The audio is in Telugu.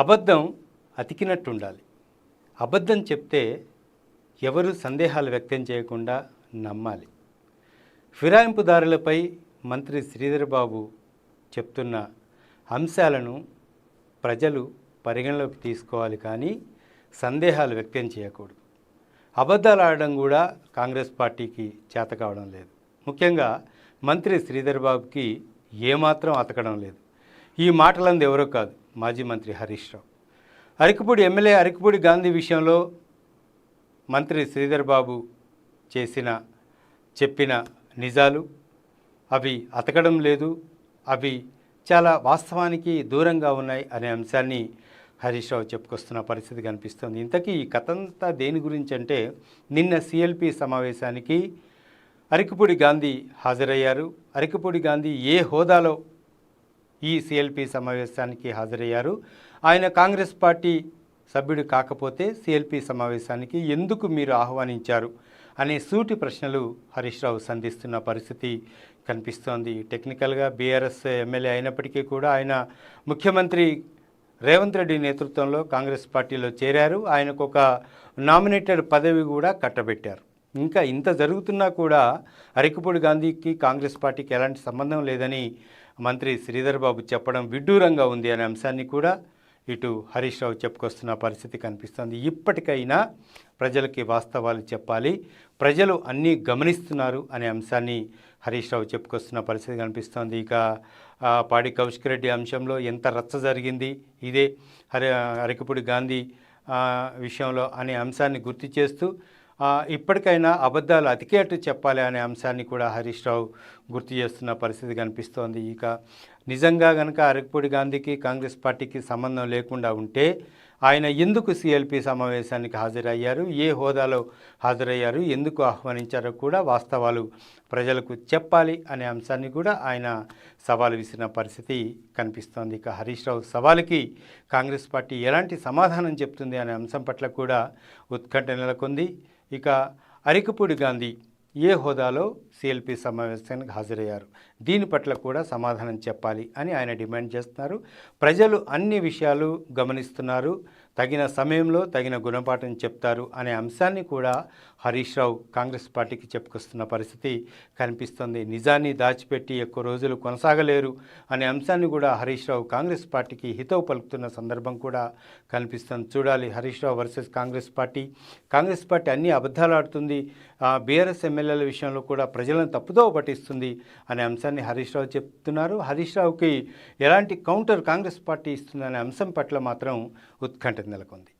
అబద్ధం అతికినట్టు ఉండాలి అబద్ధం చెప్తే ఎవరు సందేహాలు వ్యక్తం చేయకుండా నమ్మాలి. ఫిరాయింపుదారులపై మంత్రి శ్రీధర్ బాబు చెప్తున్న అంశాలను ప్రజలు పరిగణలోకి తీసుకోవాలి కానీ సందేహాలు వ్యక్తం చేయకూడదు. అబద్ధాలు ఆడడం కూడా కాంగ్రెస్ పార్టీకి చేత కావడం లేదు. ముఖ్యంగా మంత్రి శ్రీధర్ బాబుకి ఏమాత్రం అతకడం లేదు. ఈ మాటలంది ఎవరో కాదు. మాజీ మంత్రి హరీష్ రావు. అరకుపూడి ఎమ్మెల్యే అరకుపూడి గాంధీ విషయంలో మంత్రి శ్రీధర్ బాబు చేసిన చెప్పిన నిజాలు అవి అతకడం లేదు అవి చాలా వాస్తవానికి దూరంగా ఉన్నాయి అనే అంశాన్ని హరీష్ రావు చెప్పుకొస్తున్న పరిస్థితి కనిపిస్తుంది. ఇంతకీ ఈ కథంతా దేని గురించి అంటే నిన్న సిఎల్పి సమావేశానికి అరకుపూడి గాంధీ హాజరయ్యారు. అరకుపూడి గాంధీ ఏ హోదాలో ఈ సిఎల్పి సమావేశానికి హాజరయ్యారు. ఆయన కాంగ్రెస్ పార్టీ సభ్యుడు కాకపోతే సిఎల్పి సమావేశానికి ఎందుకు మీరు ఆహ్వానించారు అనే సూటి ప్రశ్నలు హరీష్ రావు సంధిస్తున్న పరిస్థితి కనిపిస్తోంది. టెక్నికల్గా బీఆర్ఎస్ ఎమ్మెల్యే అయినప్పటికీ కూడా ఆయన ముఖ్యమంత్రి రేవంత్ రెడ్డి నేతృత్వంలో కాంగ్రెస్ పార్టీలో చేరారు. ఆయనకు ఒక నామినేటెడ్ పదవి కూడా కట్టబెట్టారు. ఇంకా ఇంత జరుగుతున్నా కూడా అరికపూడి గాంధీకి కాంగ్రెస్ పార్టీకి ఎలాంటి సంబంధం లేదని మంత్రి శ్రీధర్ బాబు చెప్పడం విడ్డూరంగా ఉంది అనే అంశాన్ని కూడా ఇటు హరీష్ రావు చెప్పుకొస్తున్న పరిస్థితి కనిపిస్తోంది. ఇప్పటికైనా ప్రజలకి వాస్తవాలు చెప్పాలి. ప్రజలు అన్నీ గమనిస్తున్నారు అనే అంశాన్ని హరీష్ రావు చెప్పుకొస్తున్న పరిస్థితి కనిపిస్తోంది. ఇక పాడి కౌశిక్ రెడ్డి అంశంలో ఎంత రచ్చ జరిగింది? ఇదే హరి అరికపూడి గాంధీ విషయంలో అనే అంశాన్ని గుర్తు చేస్తూ ఇప్పటికైనా అబద్ధాలు అతికేటు చెప్పాలి అనే అంశాన్ని కూడా హరీష్ రావు గుర్తు చేస్తున్న పరిస్థితి కనిపిస్తోంది. ఇక నిజంగా కనుక అరకపూడి గాంధీకి కాంగ్రెస్ పార్టీకి సంబంధం లేకుండా ఉంటే ఆయన ఎందుకు సిఎల్పి సమావేశానికి హాజరయ్యారు? ఏ హోదాలో హాజరయ్యారు? ఎందుకు ఆహ్వానించారో కూడా వాస్తవాలు ప్రజలకు చెప్పాలి అనే అంశాన్ని కూడా ఆయన సవాలు విసిరిన పరిస్థితి కనిపిస్తోంది. ఇక హరీష్ రావు సవాలుకి కాంగ్రెస్ పార్టీ ఎలాంటి సమాధానం చెప్తుంది అనే అంశం పట్ల కూడా ఉత్కంఠ నెలకొంది. ఇక అరికపూడి గాంధీ ఏ హోదాలో సిఎల్పి సమావేశానికి హాజరయ్యారు? దీని పట్ల కూడా సమాధానం చెప్పాలి అని ఆయన డిమాండ్ చేస్తున్నారు. ప్రజలు అన్ని విషయాలు గమనిస్తున్నారు. తగిన సమయంలో తగిన గుణపాఠం చెప్తారు అనే అంశాన్ని కూడా హరీష్ రావు కాంగ్రెస్ పార్టీకి చెప్పుకొస్తున్న పరిస్థితి కనిపిస్తుంది. నిజాన్ని దాచిపెట్టి ఎక్కువ రోజులు కొనసాగలేరు అనే అంశాన్ని కూడా హరీష్ రావు కాంగ్రెస్ పార్టీకి హితవు పలుకుతున్న సందర్భం కూడా కనిపిస్తుంది. చూడాలి Harish Rao versus Congress party. Congress party అన్ని అబద్ధాలు ఆడుతుంది. బీఆర్ఎస్ ఎమ్మెల్యేల విషయంలో కూడా ప్రజలను తప్పుదోవ పట్టిస్తుంది అనే అంశాన్ని హరీష్ రావు చెప్తున్నారు. హరీష్ రావుకి ఎలాంటి కౌంటర్ కాంగ్రెస్ పార్టీ ఇస్తుందనే అంశం పట్ల మాత్రం ఉత్కంఠ నెలకొంది.